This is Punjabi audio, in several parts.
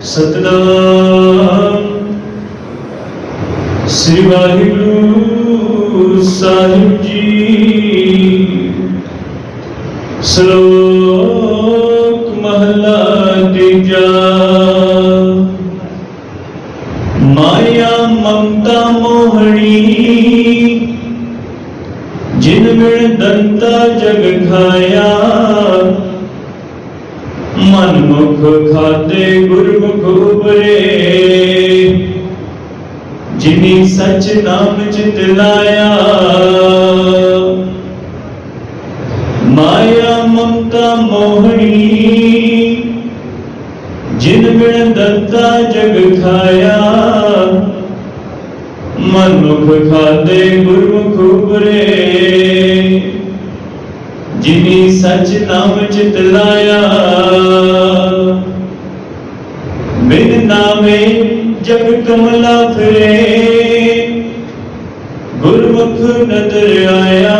ਸਤਨਾਮ। ਸ੍ਰੀ ਵਾਹਿਗੁਰੂ ਸਾਹਿਬ ਜੀ। ਸ਼ਲੋਕ ਮਹਲਾ ਤੀਜਾ। ਮਾਇਆ ਮਮਤਾ ਮੋਹਣੀ। ਜਿਨ ਮਿਣ ਦੰਤਾ ਜਗ ਖਾਇਆ, ਮਨ ਮੁਖ ਖਾਤੇ ਜਿਨੀ ਸੱਚ ਨਾਮ ਚਿਤ ਲਾਇਆ। ਮਾਇਆ ਮਮਤਾ ਮੋਹਣੀ, ਜਿਨ ਮਿਣ ਦੱਤਾ ਜਗ ਖਾਇਆ। ਮਨ ਮੁਖ ਖਾਤੇ ਗੁਰਮੁਖ ਉਪਰੇ ਜਿਨੀ ਸਚ ਨਾਮ ਚਿਤ ਲਾਇਆ ਬਿਨ ਨਾਮੇ ਜਗ ਕਮਲਾ ਫਿਰੇ। ਗੁਰਮੁਖ ਨਦਰ ਆਇਆ।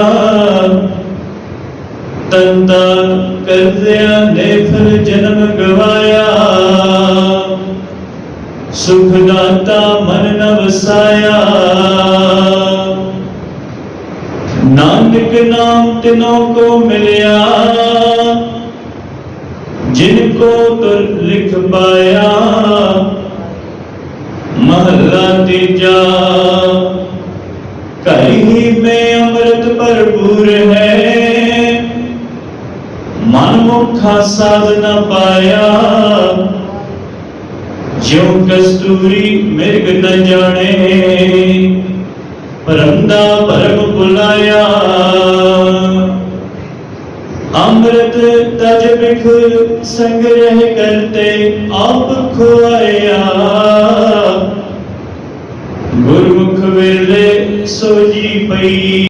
ਤੰਦਾ ਕਰਜ਼ਿਆਂ ਨੇ ਫਿਰ ਜਨਮ ਗਵਾਇਆ। ਸੁਖ ਦਾਤਾ ਮਨ ਨਵਸਾਇਆ ਨਾਨਕ ਨਾਮ ਤਿਨੋ ਕੋ ਮਿਲਿਆ। ਜਿਨ ਕੋ ਤੁਰ ਲਿਖ ਪਾਇਆ ਮਹਲਾ ਤੀਜਾ ਕਹੀ ਮੈਂ ਅੰਮ੍ਰਿਤ ਭਰਪੂਰ ਹੈ। ਮਨ ਮੁਖਾ ਸਾਧ ਨ ਪਾਇਆ। ਜਿਉ ਕਸਤੂਰੀ ਮਿਰਗ ਨ ਜਾਣੇ। ਪਰਮ ਦਾ ਪਰਮ ਬੁਲਾਇਆ ਅੰਮ੍ਰਿਤ ਤਜ ਬਿਖ ਸੰਗ੍ਰਹਿ ਕਰਤੇ ਆਪ ਖੁਆਇਆ। ਗੁਰਮੁਖ ਵੇਲੇ ਸੋਜੀ ਪਈ।